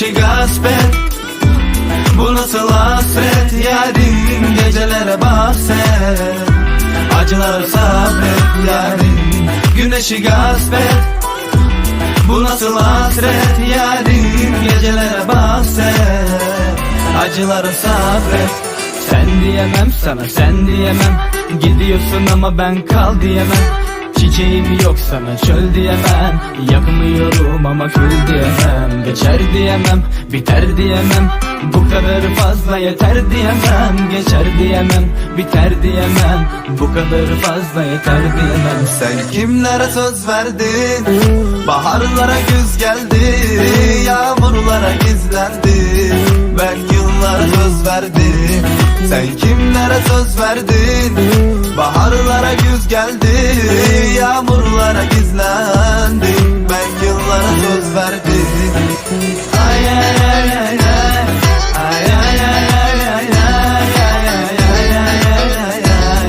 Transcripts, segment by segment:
Güneşi gasp et Bu nasıl hasret? Yarim gecelere bahset. Acıları sabret yarim Güneşi gasp et Bu nasıl hasret? Yarim gecelere bahset. Acıları sabret. Sen diyemem sana sen diyemem. Gidiyorsun ama ben kal diyemem Çiçeğim yok sana çöl diyemem. Yakmıyorum ama kül diyemem. Geçer diyemem biter diyemem. Bu kadar fazla yeter diyemem. Geçer diyemem biter diyemem. Bu kadar fazla yeter diyemem. Sen kimlere söz verdin? Baharlara güz geldi. Yağmurlara gizlendi. Ben yıllara söz verdim Sen kimlere söz verdin? Baharlara güz geldi yağmurlara gizlendim Ben yıllara söz verdim Ay ay ay ay ay Ay ay ay ay ay ay Ay ay ay ay ay ay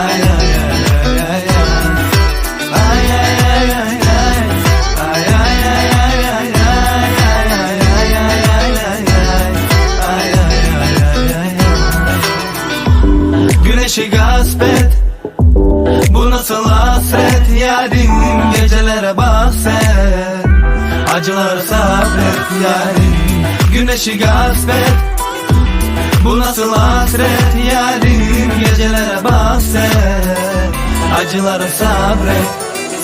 Ay ay ay ay ay Ay ay ay ay ay Ay ay ay ay ay ay Ay ay ay ay ay ay Ay ay ay ay ay Güneşi gasp et Bu nasıl yarim gecelere bahset Acıları sabret yarim. Güneşi gasp et. Bu nasıl hasret yarim? Gecelere bahset Acıları sabret.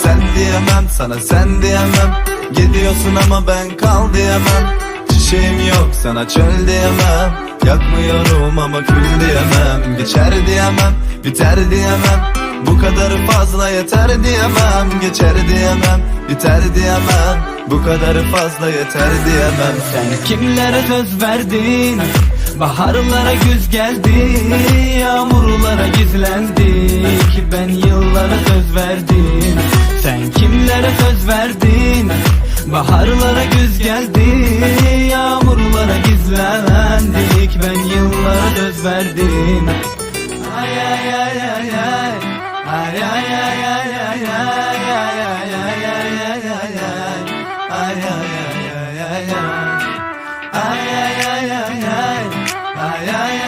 Sen diyemem sana sen diyemem. Gidiyorsun ama ben kal diyemem. Çiçeğim yok sana çöl diyemem. Yakmıyorum ama kül diyemem. Geçer diyemem biter diyemem bu kadar fazla yeter diyemem Geçer diyemem, biter diyemem. Bu kadar fazla yeter diyemem. Sen kimlere söz verdin? Baharlara güz geldi Yağmurlara gizlendik Ben yıllara söz verdim. Sen kimlere söz verdin? Baharlara güz geldi Yağmurlara gizlendik Ben yıllara söz verdim. Ay ay ay ay ay. Ay ay Ay ay ay